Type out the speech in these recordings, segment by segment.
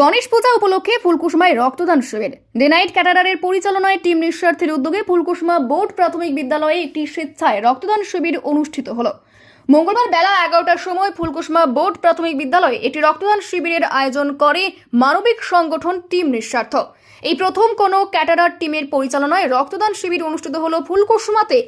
গণেশ পূজা উপলক্ষে ফুলকুসুমায় রক্তদান শিবির। ডেনাইট ক্যাটারারের পরিচালনায় টিম নিঃস্বার্থের উদ্যোগে ফুলকুসুমা বোর্ড প্রাথমিক বিদ্যালয়ে একটি স্বেচ্ছায় রক্তদান শিবির অনুষ্ঠিত হলো। মঙ্গলবার বেলা এগারোটার সময় ফুলকুসুমা বোর্ড প্রাথমিক বিদ্যালয়ে একটি রক্তদান শিবিরের আয়োজন করে মানবিক সংগঠন টিম নিঃস্বার্থ। এই প্রথম কোনো ক্যাটারার টিমের পরিচালনায় রক্তদান শিবির অনুষ্ঠিত হলো ফুলকুসুমাতে।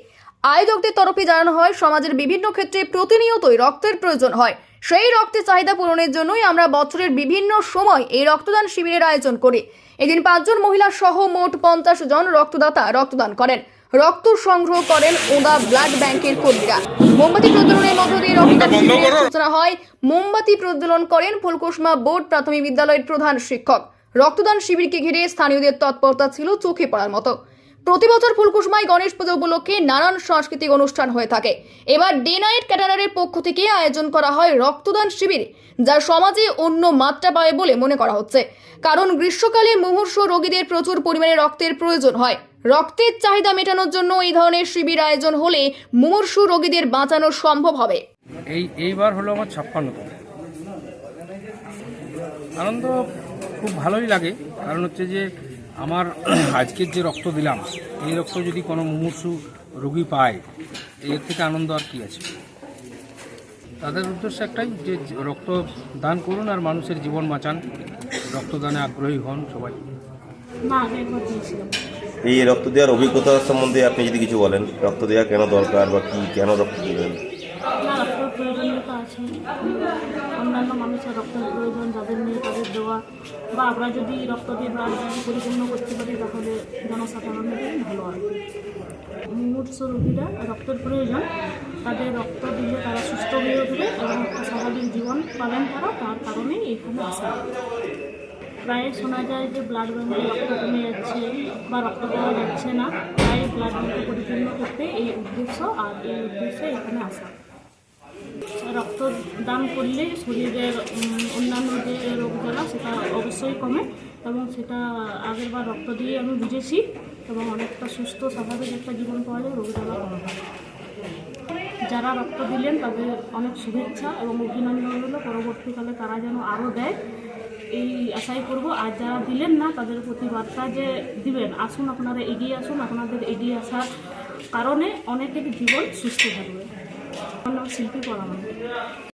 আয়োজকদের তরফে জানানো হয়, সমাজের বিভিন্ন ক্ষেত্রে প্রতিনিয়তই রক্তের প্রয়োজন হয়। সেই রক্তের চাহিদা পূরণের জন্যই আমরা বছরের বিভিন্ন সময় এই রক্তদান শিবিরের আয়োজন করি। এদিন পাঁচজন মহিলা সহ মোট পঞ্চাশ জন রক্তদাতা রক্তদান করেন। রক্ত সংগ্রহ করেন ওদা ব্লাড ব্যাংকের কর্মীরা। মোমবাতি প্রজ্বলনের মধ্য দিয়ে রক্তদান শিবিরের সূচনা হয়। মোমবাতি প্রজ্বলন করেন ফুলকুসমা বোর্ড প্রাথমিক বিদ্যালয়ের প্রধান শিক্ষক। রক্তদান শিবিরকে ঘিরে স্থানীয়দের তৎপরতা ছিল চোখে পড়ার মতো। প্রতি বছর ফুলকুসুমায় গণেশ পুজো উপলক্ষে নানান সাংস্কৃতিক অনুষ্ঠান হয়ে থাকে। এবার ডে নাইট ক্যাটারারের পক্ষ থেকে আয়োজন করা হয় রক্তদান শিবির, যা সমাজে অন্য মাত্রা পায় বলে মনে করা হচ্ছে। কারণ গ্রীষ্মকালে মুমূর্ষ রোগীদের প্রচুর পরিমাণে রক্তের প্রয়োজন হয়। রক্তের চাহিদা মেটানোর জন্য এই ধরনের শিবির আয়োজন হলে মুমূর্ষু রোগীদের বাঁচানো সম্ভব হবে। এই, এইবার হলো আমার ছাপ্পান্নতম আনন্দ খুব ভালোই লাগে। কারণ হচ্ছে যে আমার আজকের যে রক্ত দিলাম এই রক্ত যদি কোনো মুমূর্ষু রোগী পায় এর থেকে আনন্দ আর কি আছে? তাদের উদ্দেশ্য একটাই যে রক্ত দান করুন আর মানুষের জীবন বাঁচান। রক্তদানে আগ্রহী হন সবাই। এই রক্ত দেওয়ার অভিজ্ঞতা সম্বন্ধে আপনি যদি কিছু বলেন রক্ত দেওয়া কেন দরকার বা কি কেন রক্ত দেবেন প্রয়োজনীয়তা আছে অন্যান্য মানুষের রক্তের প্রয়োজন, যাদের নেই তাদের দেওয়া বা আমরা যদি রক্ত দিয়ে ব্লাড পরিপূর্ণ করতে পারি, তাহলে জনসাধারণের ভালো হয়। মুমূর্ষ রোগীরা রক্তের প্রয়োজন, তাদের রক্ত দিলে তারা সুস্থ হয়ে উঠবে এবং একটা স্বাভাবিক জীবন পালন করা তার কারণেই এখানে আসা। প্রায় শোনা যায় যে ব্লাড ব্যাঙ্কে রক্ত কমে যাচ্ছে বা রক্ত পাওয়া যাচ্ছে না, তাই ব্লাড ব্যাঙ্ক পরিপূর্ণ করতে এই উদ্দেশ্য আর এই উদ্দেশ্যে এখানে আসা। রক্ত দান করলে শরীরের অন্যান্য যে রোগ সেটা অবশ্যই কমে এবং সেটা আগের বার রক্ত দিয়ে আমি বুঝেছি এবং অনেকটা সুস্থ, স্বাভাবিক একটা জীবন পাওয়া যায় রোগ কমে যারা রক্ত দিলেন তাদের অনেক শুভেচ্ছা এবং অভিনন্দন হলো পরবর্তীকালে তারা যেন আরও দেয়। এই আশাই করব, আর যারা দিলেন না তাদের প্রতি বার্তা যে দিবেন, আসুন আপনারা এগিয়ে আসুন, আপনাদের এগিয়ে আসার কারণে অনেকের জীবন সুস্থ থাকবে। Hola, siempre por.